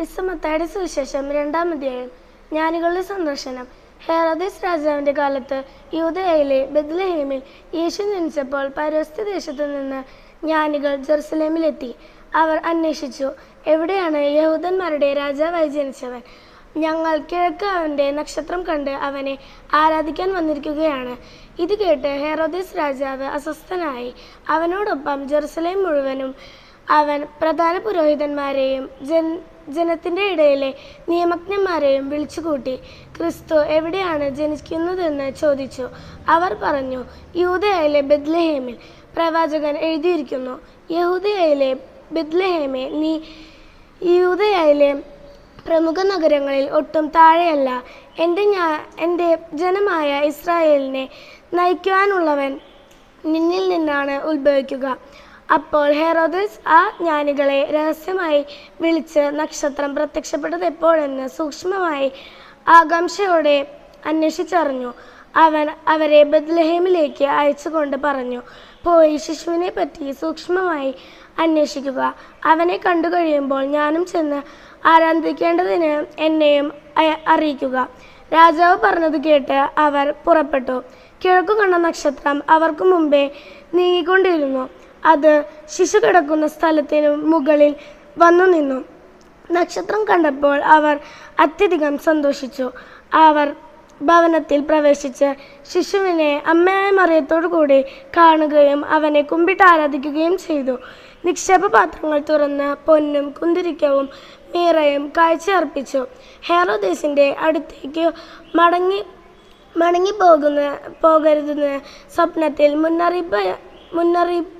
വിസ്മത്തായുടെ സുവിശേഷം രണ്ടാം അധ്യായം. ജ്ഞാനികളുടെ സന്ദർശനം. ഹെറോദീസ് രാജാവിന്റെ കാലത്ത് യൂതയയിലെ ബെത്ലഹേമിൽ യേശു ജനിച്ചപ്പോൾ പരസ്ത്യ ദേശത്തു നിന്ന് ജ്ഞാനികൾ ജെറുസലേമിലെത്തി. അവർ അന്വേഷിച്ചു എവിടെയാണ് യഹൂദന്മാരുടെ രാജാവായി ജനിച്ചവൻ? ഞങ്ങൾ കിഴക്ക് അവന്റെ നക്ഷത്രം കണ്ട് അവനെ ആരാധിക്കാൻ വന്നിരിക്കുകയാണ് ഇത് കേട്ട് ഹെറോദീസ് രാജാവ് അസ്വസ്ഥനായി. അവനോടൊപ്പം ജെറുസലേം മുഴുവനും അവൻ പ്രധാന പുരോഹിതന്മാരെയും ജൻ ജനത്തിന്റെ ഇടയിലെ നിയമജ്ഞന്മാരെയും വിളിച്ചുകൂട്ടി ക്രിസ്തു എവിടെയാണ് ജനിക്കുന്നതെന്ന് ചോദിച്ചു. അവർ പറഞ്ഞു യൂതയയിലെ ബദ്ലഹേമിൽ പ്രവാചകൻ എഴുതിയിരിക്കുന്നു യഹൂദയയിലെ ബദ്ലഹേമെ നീ യൂതയയിലെ പ്രമുഖ നഗരങ്ങളിൽ ഒട്ടും താഴെയല്ല. എന്റെ ഞാ എന്റെ ജനമായ ഇസ്രായേലിനെ നയിക്കുവാനുള്ളവൻ നിന്നിൽ നിന്നാണ് ഉത്ഭവിക്കുക. അപ്പോൾ ഹെറോദസ് ആ ജ്ഞാനികളെ രഹസ്യമായി വിളിച്ച് നക്ഷത്രം പ്രത്യക്ഷപ്പെട്ടത് എപ്പോഴെന്ന് സൂക്ഷ്മമായി ആകാംക്ഷയോടെ അന്വേഷിച്ചറിഞ്ഞു. അവൻ അവരെ ബദ്ലഹേമിലേക്ക് അയച്ചുകൊണ്ട് പറഞ്ഞു പോയി ശിശുവിനെ പറ്റി സൂക്ഷ്മമായി അന്വേഷിക്കുക. അവനെ കണ്ടു കഴിയുമ്പോൾ ഞാനും ചെന്ന് ആരാധിക്കേണ്ടതിന് എന്നെയും അറിയിക്കുക. രാജാവ് പറഞ്ഞത് കേട്ട് അവർ പുറപ്പെട്ടു. കിഴക്കു നക്ഷത്രം അവർക്ക് മുമ്പേ നീങ്ങിക്കൊണ്ടിരുന്നു. അത് ശിശു കിടക്കുന്ന സ്ഥലത്തിന് മുകളിൽ വന്നു നിന്നു. നക്ഷത്രം കണ്ടപ്പോൾ അവർ അത്യധികം സന്തോഷിച്ചു. അവർ ഭവനത്തിൽ പ്രവേശിച്ച് ശിശുവിനെ അമ്മയായ മറിയത്തോടു കൂടി കാണുകയും അവനെ കുമ്പിട്ട് ആരാധിക്കുകയും ചെയ്തു. നിക്ഷേപ പാത്രങ്ങൾ തുറന്ന് പൊന്നും കുന്തിരിക്കവും മീറയും കാഴ്ചയർപ്പിച്ചു. ഹെറോദേസിന്റെ അടുത്തേക്ക് മടങ്ങി മടങ്ങി പോകുന്ന പോകരുതെന്ന് സ്വപ്നത്തിൽ മുന്നറിയിപ്പ് മുന്നറിയിപ്പ്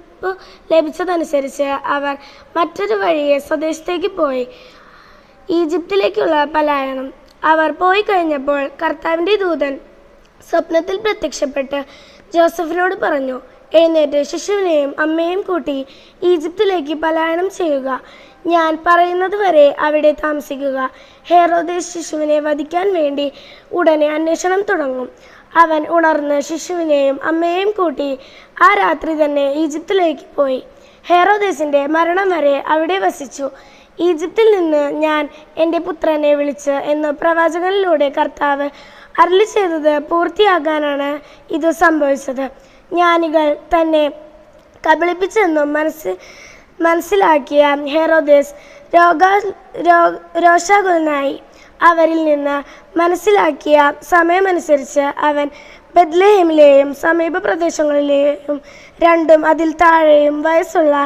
ലഭിച്ചതനുസരിച്ച് അവർ മറ്റൊരു വഴിയെ സ്വദേശത്തേക്ക് പോയി. ഈജിപ്തിലേക്കുള്ള പലായനം. അവർ പോയി കഴിഞ്ഞപ്പോൾ കർത്താവിന്റെ ദൂതൻ സ്വപ്നത്തിൽ പ്രത്യക്ഷപ്പെട്ട് ജോസഫിനോട് പറഞ്ഞു എഴുന്നേറ്റ് ശിശുവിനെയും അമ്മയെയും കൂട്ടി ഈജിപ്തിലേക്ക് പലായനം ചെയ്യുക. ഞാൻ പറയുന്നത് വരെ അവിടെ താമസിക്കുക. ഹെറോദേസ് ശിശുവിനെ വധിക്കാൻ വേണ്ടി ഉടനെ അന്വേഷണം തുടങ്ങും. അവൻ ഉണർന്ന് ശിശുവിനെയും അമ്മയെയും കൂട്ടി ആ രാത്രി തന്നെ ഈജിപ്തിലേക്ക് പോയി. ഹേറോദേശിന്റെ മരണം വരെ അവിടെ വസിച്ചു. ഈജിപ്തിൽ നിന്ന് ഞാൻ എന്റെ പുത്രനെ വിളിച്ച് എന്ന് പ്രവാചകനിലൂടെ കർത്താവ് അരളി ചെയ്തത് പൂർത്തിയാകാനാണ് ഇത് സംഭവിച്ചത്. ജ്ഞാനികൾ തന്നെ കബളിപ്പിച്ചെന്നും മനസ്സ് മനസ്സിലാക്കിയ ഹെറോദേസ് രോഗ രോഷാകുലനായി അവരിൽ നിന്ന് മനസ്സിലാക്കിയ സമയമനുസരിച്ച് അവൻ ബദ്ലഹേമിലെയും സമീപ പ്രദേശങ്ങളിലെയും രണ്ടും അതിൽ താഴെയും വയസ്സുള്ള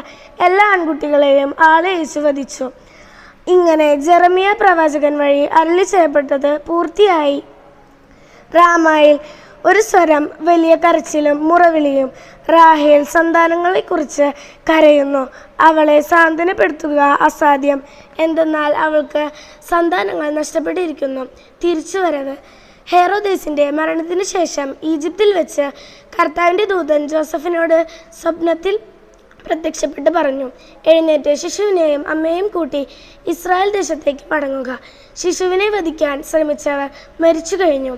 എല്ലാ ആൺകുട്ടികളെയും ആളയച്ചു വധിച്ചു ഇങ്ങനെ ജെറമിയ പ്രവാചകൻ വഴി അരളി ചെയ്യപ്പെട്ടത് പൂർത്തിയായി. റാമായിൽ ഒരു സ്വരം വലിയ കരച്ചിലും മുറവിളിയും റാഹേൽ സന്താനങ്ങളെക്കുറിച്ച് കരയുന്നു. അവളെ സാന്ത്വനപ്പെടുത്തുക അസാധ്യം. എന്തെന്നാൽ അവൾക്ക് സന്താനങ്ങൾ നഷ്ടപ്പെട്ടിരിക്കുന്നു. തിരിച്ചുവരവ് ഹെറോദേസിന്റെ മരണത്തിന് ശേഷം ഈജിപ്തിൽ വെച്ച് കർത്താവിന്റെ ദൂതൻ ജോസഫിനോട് സ്വപ്നത്തിൽ പ്രത്യക്ഷപ്പെട്ട് പറഞ്ഞു എഴുന്നേറ്റ് ശിശുവിനെയും അമ്മയെയും കൂട്ടി ഇസ്രായേൽ ദേശത്തേക്ക് മടങ്ങുക. ശിശുവിനെ വധിക്കാൻ ശ്രമിച്ചവർ മരിച്ചു കഴിഞ്ഞു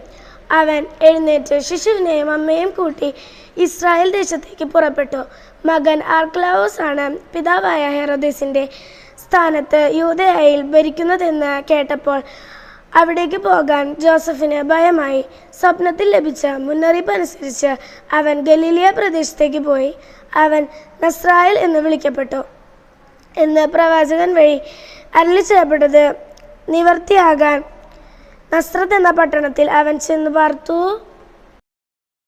അവൻ എഴുന്നേറ്റ് ശിശുവിനെയും അമ്മയും കൂട്ടി ഇസ്രായേൽ ദേശത്തേക്ക് പുറപ്പെട്ടു. മകൻ ആർക്ലാവോസ് ആണ് പിതാവായ ഹെറോദീസിന്റെ സ്ഥാനത്ത് യൂതയായിൽ ഭരിക്കുന്നതെന്ന് കേട്ടപ്പോൾ അവിടേക്ക് പോകാൻ ജോസഫിന് ഭയമായി. സ്വപ്നത്തിൽ ലഭിച്ച മുന്നറിയിപ്പ് അനുസരിച്ച് അവൻ ഗലീലിയ പ്രദേശത്തേക്ക് പോയി. അവൻ നസ്രായൽ എന്ന് വിളിക്കപ്പെട്ടു. എന്ന് പ്രവാചകൻ വഴി അരളി ചെയ്യപ്പെട്ടത് നിവർത്തിയാകാൻ നസ്രത്ത് എന്ന പട്ടണത്തിൽ അവൻ ചെന്ന് പാർത്തു.